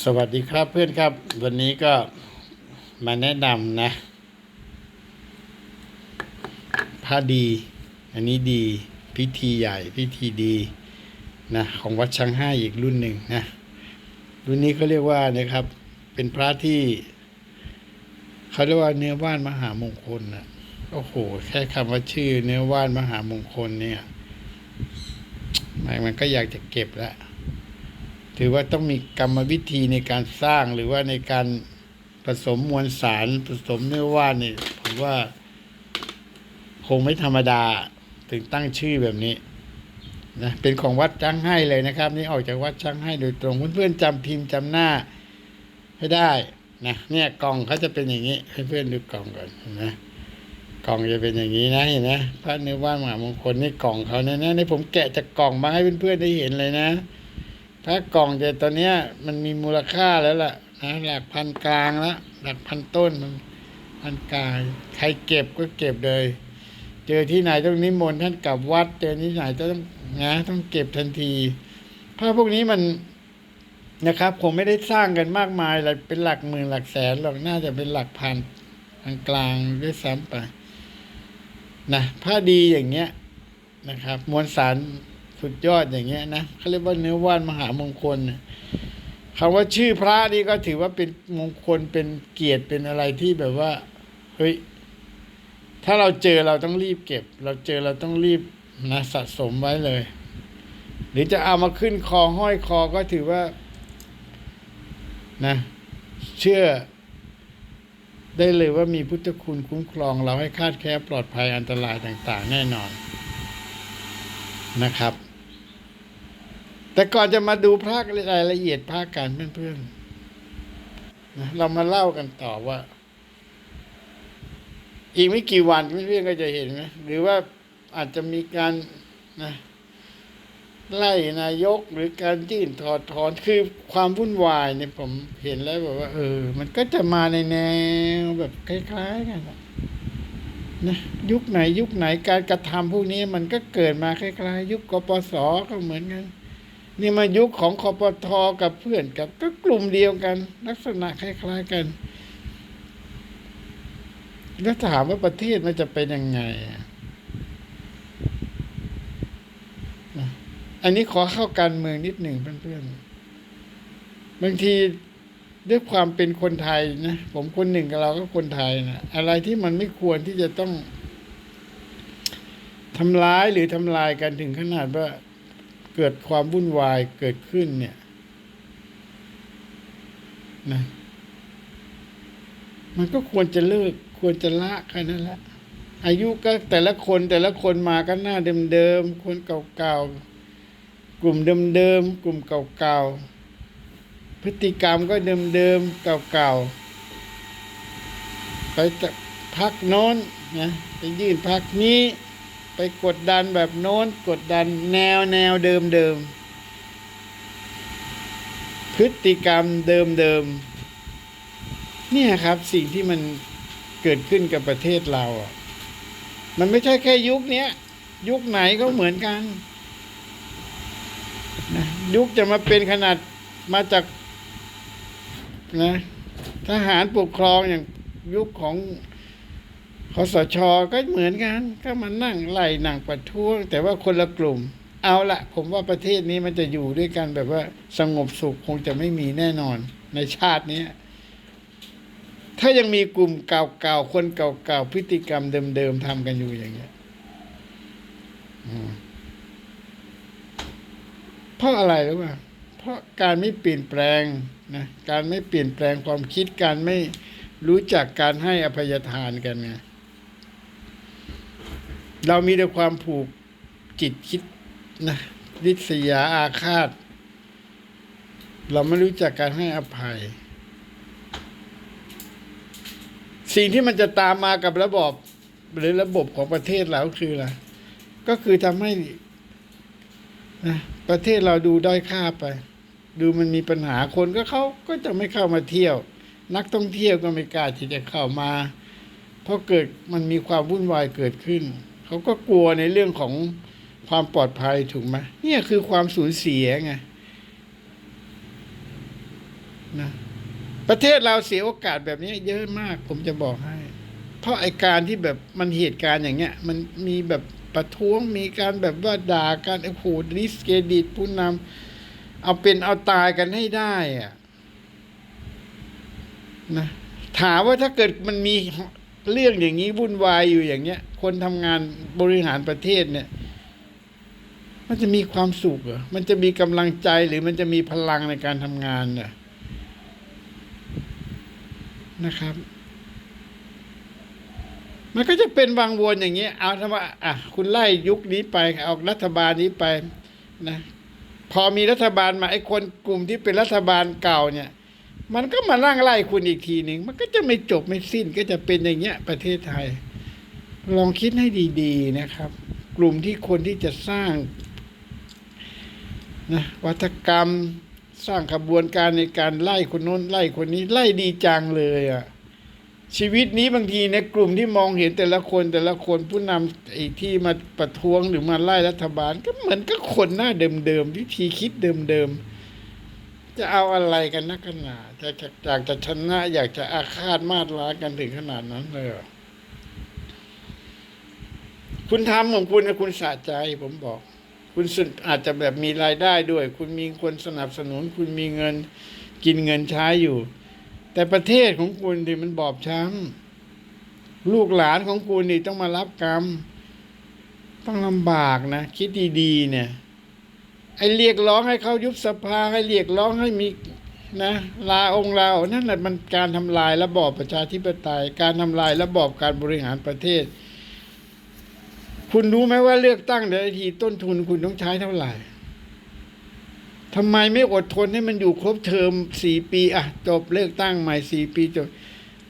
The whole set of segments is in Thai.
สวัสดีครับเพื่อนครับ วันนี้ก็มาแนะนำนะ ผ้าดี อันนี้ดีพิธีใหญ่พิธีดีนะของวัดช้างห้าอีกรุ่นหนึ่งนะรุ่นนี้เขาเรียกว่านะครับ เป็นพระที่เขาเรียกว่าเนื้อว่านมหามงคลนะโอ้โห แค่คำว่าชื่อเนื้อว่านมหามงคลเนี่ยมันก็อยากจะเก็บแล้ว ถือว่าต้องมีกรรมวิธีในการสร้างหรือว่าในการผสมมวลสารผสมเนื้อว่านนี่ผมว่า คงไม่ธรรมดาถึงตั้งชื่อแบบนี้นะเป็นของวัดจ้างให้เลยนะครับ นี่ออกจากวัดจ้างให้โดยตรงเพื่อนๆจำพิมพ์จำหน้าให้ได้นะเนี่ยกล่องเขาจะเป็นอย่างนี้ให้เพื่อนดูกล่องก่อนเห็นไหมกล่องจะเป็นอย่างนี้นะเห็นไหมพระเนื้อว่านมหามงคลนี่กล่องเขาเนี่ยนะนี่ผมแกะจากกล่องมาให้เพื่อนๆได้เห็นเลยนะ ถ้ากล่องแต่ตอนเนี้ย มันมีมูลค่าแล้วล่ะนะหลักพันกลางแล้วหลักพันต้นมันพันกลางใครเก็บก็เก็บเลย เจอที่ไหนต้องนิมนต์ท่านกลับวัด เจอที่ไหนต้องนะต้องเก็บทันทีเพราะพวกนี้มันนะครับคงไม่ได้สร้างกันมากมายอะไรเป็นหลักหมื่นหลักแสนหรอกน่าจะเป็นหลักพันพันกลางด้วยซ้ำไปนะผ้าดีอย่างเงี้ยนะครับ มวลสาร สุดยอดอย่างเงี้ยนะเขาเรียกว่าเนื้อว่านมหามงคลคำว่าชื่อพระนี่ก็ถือว่าเป็นมงคลเป็นเกียรติเป็นอะไรที่แบบว่าเฮ้ยถ้าเราเจอเราต้องรีบเก็บ เราเจอเราต้องรีบนะสะสมไว้เลย หรือจะเอามาขึ้นคอห้อยคอก็ถือว่านะเชื่อ ได้เลยว่ามีพุทธคุณคุ้มครอง เราให้คาดแคล้วปลอดภัยอันตรายต่าง ๆ แน่นอนนะครับ แต่ก่อนจะมาดูภาครายละเอียดภาคการเพื่อนๆนะเรามาเล่ากันต่อว่า อีกไม่กี่วันเพื่อนๆก็จะเห็นไหมหรือว่าอาจจะมีการนะไล่นายกหรือการยื่นถอดถอนคือความวุ่นวายเนี่ยผมเห็นแล้วแบบว่า เออ มันก็จะมาในแนวแบบคล้ายๆกันนะยุคไหนยุคไหนการกระทำพวกนี้มันก็เกิดมาคล้ายๆ ยุคกปสก็เหมือนกัน นี่มายุคของคอปทอกับเพื่อนกับก็กลุ่มเดียวกัน ลักษณะคล้าย ๆกัน แล้วถามว่าประเทศมันจะเป็นยังไงอันนี้ขอเข้าการเมืองนิดหนึ่งเพื่อนๆบางทีด้วยความเป็นคนไทยนะผมคนหนึ่งกับเราก็คนไทยนะอะไรที่มันไม่ควรที่จะต้องทำร้ายหรือทำลายกันถึงขนาดว่า เกิดความวุ่นวายเกิดขึ้นเนี่ยนะมันก็ควรจะเลิก ควรจะละแค่นั้นแหละอายุก็แต่ละคนแต่ละคนมาก็หน้าเดิมๆคนเก่าๆกลุ่มเดิมๆกลุ่มเก่าๆพฤติกรรมก็เดิมๆเก่าๆไปจากพักโน้นนะไปยื่นพักนี้ ไปกดดันแบบโน้นกดดันแนวแนวเดิมเดิมพฤติกรรมเดิมเดิมเนี่ยครับสิ่งที่มันเกิดขึ้นกับประเทศเราอะ มันไม่ใช่แค่ยุคเนี้ยยุคไหนก็เหมือนกันนะยุคจะมาเป็นขนาดมาจากนะทหารปกครองอย่างยุคของ คสชก็เหมือนกัน ก็มานั่งไล่นั่งประท้วง แต่ว่าคนละกลุ่ม เอาละผมว่าประเทศนี้มันจะอยู่ด้วยกันแบบว่าสงบสุขคงจะไม่มีแน่นอนในชาตินี้ถ้ายังมีกลุ่มเก่าๆคนเก่าๆพฤติกรรมเดิมๆทำกันอยู่อย่างเงี้ยเพราะอะไรรู้ป่ะเพราะการไม่เปลี่ยนแปลงนะการไม่เปลี่ยนแปลงความคิดการไม่รู้จักการให้อภัยทานกันไง เรามีแต่ความผูกจิตคิดนะริษยาอาฆาต เราไม่รู้จักการให้อภัย สิ่งที่มันจะตามมากับระบบหรือระบบของประเทศเราคืออะไรก็คือทำให้นะประเทศเราดูด้อยค่าไป ดูมันมีปัญหาคนก็เขาก็จะไม่เข้ามาเที่ยว นักท่องเที่ยวก็ไม่กล้าที่จะเข้ามา เพราะเกิดมันมีความวุ่นวายเกิดขึ้น เขาก็กลัวในเรื่องของความปลอดภัยถูกไหมเนี่ยคือความสูญเสียไงนะประเทศเราเสียโอกาสแบบนี้เยอะมาก ผมจะบอกให้ เพราะไอการที่แบบมันเหตุการณ์อย่างเงี้ย มันมีแบบประท้วงมีการแบบว่าด่ากันโอ้โหดิสเครดิตผู้นำเอาเป็นเอาตายกันให้ได้อะนะถามว่าถ้าเกิดมันมี เรื่องอย่างนี้วุ่นวายอยู่อย่างเงี้ย คนทำงานบริหารประเทศเนี่ย มันจะมีความสุขเหรอมันจะมีกำลังใจหรือมันจะมีพลังในการทำงานเหรอนะครับ มันก็จะเป็นวังวนอย่างเงี้ยเอาถ้าว่าอะคุณไล่ยุคนี้ไปเอารัฐบาลนี้ไปนะพอมีรัฐบาลมาไอ้คนกลุ่มที่เป็นรัฐบาลเก่าเนี่ย มันก็มานั่งไล่คุณอีกทีหนึ่ง มันก็จะไม่จบไม่สิ้นก็จะเป็นอย่างเงี้ยประเทศไทย ลองคิดให้ดีๆนะครับ กลุ่มที่คนที่จะสร้างนะวัฒกรรมสร้างขบวนการในการไล่คนโน้นไล่คนนี้ไล่ดีจังเลยอะ่ะชีวิตนี้บางทีในกลุ่มที่มองเห็นแต่ละคนแต่ละคนผู้นำไอ้ที่มาประท้วงหรือมาไล่รัฐบาล ก็เหมือนก็คนหน้าเดิมๆวิธีคิดเดิมๆ จะเอาอะไรกันนักกันหนาจะจะอยากจะชนะอยากจะอาฆาตมาตร้ายกันถึงขนาดนั้นเลยคุณทำของคุณนะคุณสะใจผมบอก คุณอาจจะแบบมีรายได้ด้วย คุณมีคนสนับสนุน คุณมีเงินกินเงินใช้อยู่ แต่ประเทศของคุณที่มันบอบช้ำลูกหลานของคุณนี่ต้องมารับกรรม ต้องลำบากนะ คิดดีๆเนี่ย ไอ้เรียกร้องให้เขายุบสภาให้เรียกร้องให้มีนะลาองค์ลาออกนั่นแหละมันการทำลายระบอบประชาธิปไตย การทำลายระบอบการบริหารประเทศ คุณรู้ไหมว่าเลือกตั้งแต่ละทีต้นทุนคุณต้องใช้เท่าไหร่ทำไมไม่อดทนให้มันอยู่ครบเทอมสี่ปีอะจบเลือกตั้งใหม่สี่ปีจบ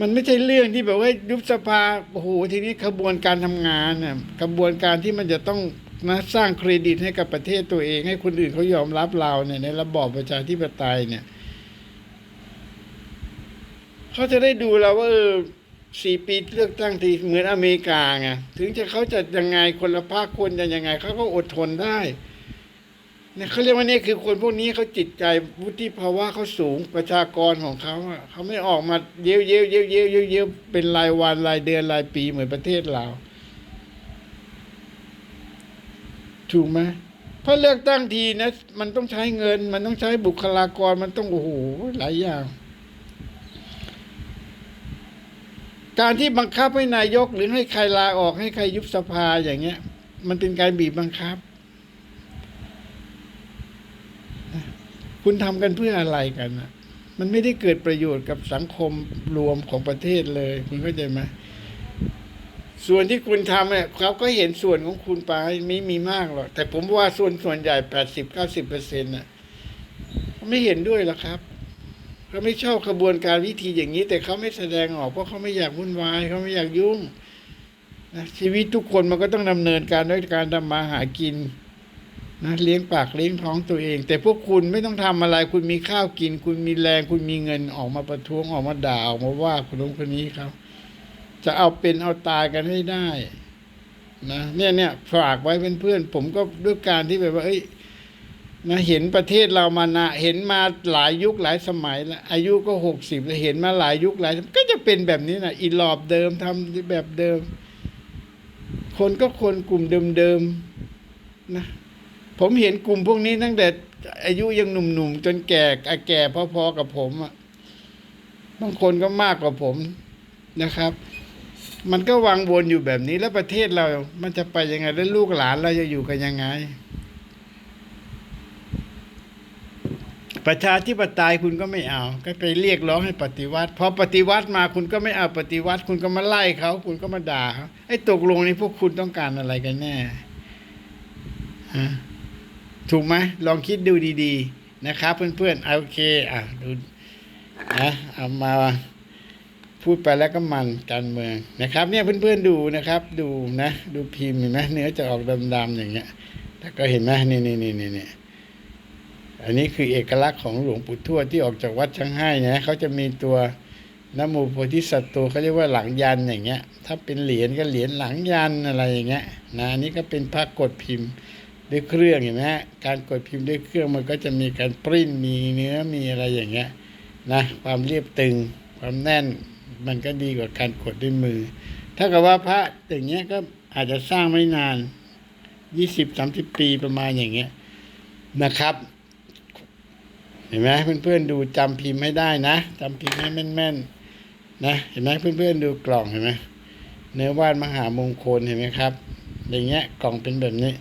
มันไม่ใช่เรื่องที่แบบว่ายุบสภาโอ้โหทีนี้ขบวนการทำงานน่ะกระบวนการที่มันจะต้อง นะสร้างเครดิตให้กับประเทศตัวเอง ให้คนอื่นเขายอมรับเราเนี่ยในระบอบประชาธิปไตยเนี่ยเขาจะได้ดูเราว่าเออสี่ปีเลือกตั้งทีเหมือนอเมริกาไงถึงจะเขาจะยังไงคนละภาคคนจะยังไงเขาก็อดทนได้เนี่ยเขาเรียกว่านี่คือคนพวกนี้เขาจิตใจวุฒิภาวะเขาสูงประชากรของเขาเขาไม่ออกมาเย้ยเย้ยวเย้ยวเย้ยวเย้ยวเย้ยวเป็นรายวันรายเดือนรายปีเหมือนประเทศเรา ถูกไหมเพราะเลือกตั้งทีนะ มันต้องใช้เงิน มันต้องใช้บุคลากรมันต้องโอ้โหหลายอย่าง การที่บังคับให้นายกหรือให้ใครลาออกให้ใครยุบสภาอย่างเงี้ย มันเป็นการบีบบังคับ คุณทำกันเพื่ออะไรกันนะมันไม่ได้เกิดประโยชน์กับสังคมรวมของประเทศเลย คุณเข้าใจไหม ส่วนที่คุณทำเนี่ยเขาก็เห็นส่วนของคุณไปไม่มีมากหรอกแต่ผมว่าส่วนส่วนใหญ่แปดสิบเก้าสิบเปอร์เซ็นต์น่ะเขาไม่เห็นด้วยหรอกครับเขาไม่ชอบขบวนการวิธีอย่างนี้ แต่เขาไม่แสดงออกเพราะเขาไม่อยากวุ่นวายเขาไม่อยากยุ่งนะชีวิตทุกคนมันก็ต้องดำเนินการด้วยการทำมาหากินนะเลี้ยงปากเลี้ยงท้องตัวเอง แต่พวกคุณไม่ต้องทำอะไร คุณมีข้าวกิน คุณมีแรง คุณมีเงินออกมาประท้วงออกมาด่าออกมาว่าคนนู้นคนนี้ครับ จะเอาเป็นเอาตายกันให้ได้นะเนี่ยเนี่ยฝากไว้เป็นเพื่อนผมก็ด้วยการที่แบบว่าเอ้ยนะเห็นประเทศเรามานะเห็นมาหลายยุคหลายสมัยแล้วอายุก็หกสิบแล้วเห็นมาหลายยุคหลายก็จะเป็นแบบนี้นะอีหลอบเดิมทำแบบเดิม คนก็คนกลุ่มเดิมๆนะผมเห็นกลุ่มพวกนี้ตั้งแต่อายุยังหนุ่มๆจนแก่แก่พอๆกับผมอะบางคนก็มากกว่าผมนะครับ มันก็วางวนอยู่แบบนี้แล้วประเทศเรา มันจะไปยังไง แล้วลูกหลานเราจะอยู่กันยังไง ประชาธิปไตยคุณก็ไม่เอา ก็ไปเรียกร้องให้ปฏิวัติพอปฏิวัติมาคุณก็ไม่เอาปฏิวัติ คุณก็มาไล่เขา คุณก็มาด่าเขาไอ้ตกลงนี่พวกคุณต้องการอะไรกันแน่ฮะถูกไหมลองคิดดูดี ๆ นะครับ เพื่อนๆเอาโอเค อะดูนะเอามา พูดไปแล้วก็มันการเมืองนะครับ เนี่ยเพื่อนๆดูนะครับ ดูนะ ดูพิมพ์เห็นไหมเนื้อจะออกดำๆอย่างเงี้ยแต่ก็เห็นไหมนี่นี่นี่นี่นี่อันนี้คือเอกลักษณ์ของหลวงปู่ทวดที่ออกจากวัดช่างให้นะเขาจะมีตัวนโมโพธิสัตว์ตัวเขาเรียกว่าหลังยันอย่างเงี้ย ถ้าเป็นเหรียญก็เหรียญหลังยันอะไรอย่างเงี้ยนะอันนี้ก็เป็นพระกดพิมพ์ด้วยเครื่องเห็นไหมฮะการกดพิมพ์ด้วยเครื่องมันก็จะมีการปริ้นมีเนื้อมีอะไรอย่างเงี้ยนะความเรียบตึงความแน่น มันก็ดีกว่าการกดด้วยมือ ถ้ากับว่าพระอย่างเงี้ยก็อาจจะสร้างไม่นานยี่สิบสามสิบปีประมาณอย่างเงี้ยนะครับ เห็นไหมเพื่อนๆดูจำพิมพ์ให้ได้นะจำพิมพ์ให้แม่นๆนะเห็นไหมเพื่อนๆดูกล่องเห็นไหมเนื้อวาดมหามงคลเห็นไหมครับ อย่างเงี้ยกล่องเป็นแบบนี้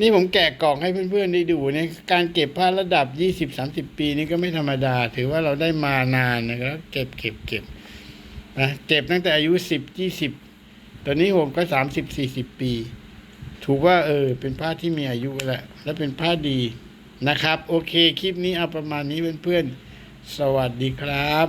นี่ผมแกะกล่องให้เพื่อนๆได้ดูเนี่ยการเก็บผ้าระดับ20-30ปีนี่ก็ไม่ธรรมดา ถือว่าเราได้มานานนะครับ เก็บเก็บเก็บ นะเก็บตั้งแต่อายุสิบยี่สิบตอนนี้ผมก็สามสิบสี่สิบปี ถูกว่าเออ เป็นผ้าที่มีอายุแล้วและเป็นผ้าดีนะครับ โอเค คลิปนี้เอาประมาณนี้เพื่อนๆ สวัสดีครับ